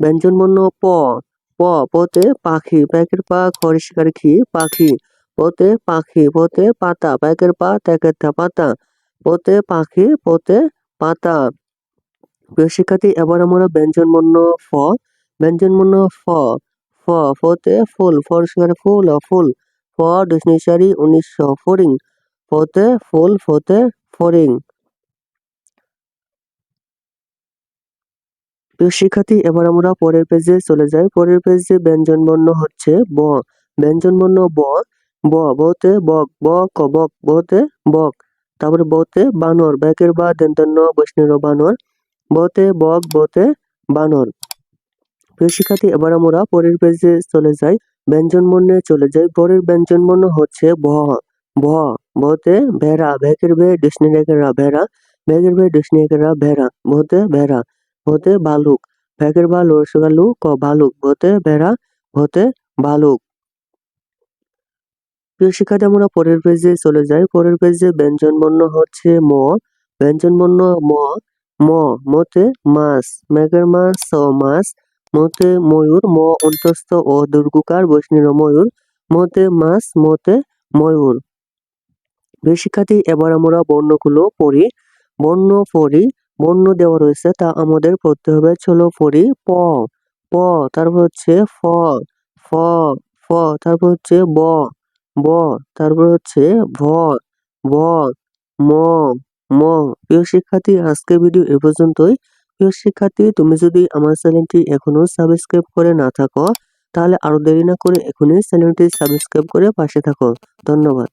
ব্যঞ্জন বর্ণ প প পতে পাখি, প্যাকের পা, খড় শিকার খি পাখি পতে পাখি পতে পাতা, প্যাকের পা ত্যাকের থা পাতা পতে পাখি পতে পাতা। প্রিয় শিক্ষার্থী, এবার আমরা ব্যঞ্জন বর্ণ ফ ব্যঞ্জন বর্ণ ফ ফ ফতে ফুল ফর শিকার ফুল ফুল ফ ডিসনিশারি উনিশশো ফরিং ফতে ফুল ফতে ফরিং। প্রিয় শিক্ষার্থী, এবার আমরা পরের পেজে চলে যাই। পরের পেজে ব্যঞ্জন বর্ণ হচ্ছে ব। ব্যঞ্জন বর্ণ ব ব, বতে বক, ব, ক, বক, বতে বক। তারপরে বতে বানর, ব্যাকের বা দন্তন্য, বৈষ্ণব বানর। বতে বক, বতে বানর। প্রিয় শিক্ষার্থী, এবার আমরা পরের পেজে চলে যাই। ব্যঞ্জন বর্ণে চলে যাই। পরের ব্যঞ্জন বর্ণ হচ্ছে ভ। ভ, বতে ভেড়া, ব্যাকের বে ডিসনিরেকেরা ভেড়া। ব্যাগের বে ডিসনিরেকেরা ভেড়া, বতে ভেড়া। হতে ভালুক। ব্যাগের বা লোরসগালু ক ভালুক হতে ভেড়া হতে ভালুক। প্রিয় শিক্ষার্থী, আমরা পরের পেজে চলে যাই। পরের পেজে ব্যঞ্জন বর্ণ হচ্ছে ম। ব্যঞ্জন বর্ণ ম ম, মতে মাছ, মেঘের মাছ, স, মাছ, মতে ময়ূর, ম, অন্তস্থ ও দুর্গুকার, বৈষ্ণব ময়ূর, মতে মাছ, মতে ময়ূর। প্রিয় শিক্ষার্থী, এবার আমরা বর্ণগুলো পড়ি। বর্ণ পড়ি বর্ণ দেওয়া রয়েছে, তা আমাদের পড়তে হবে চলো পড়ি প প, তারপর হচ্ছে ফ ফ ফ, তারপর হচ্ছে ব ব, তারপর হচ্ছে ভ ভ, ম ম। প্রিয় শিক্ষার্থী, আজকের ভিডিও এ পর্যন্তই। প্রিয় শিক্ষার্থী, তুমি যদি আমার চ্যানেলটি এখনও সাবস্ক্রাইব করে না থাকো, তাহলে আরও দেরি না করে এখনই চ্যানেলটি সাবস্ক্রাইব করে পাশে থাকো। ধন্যবাদ।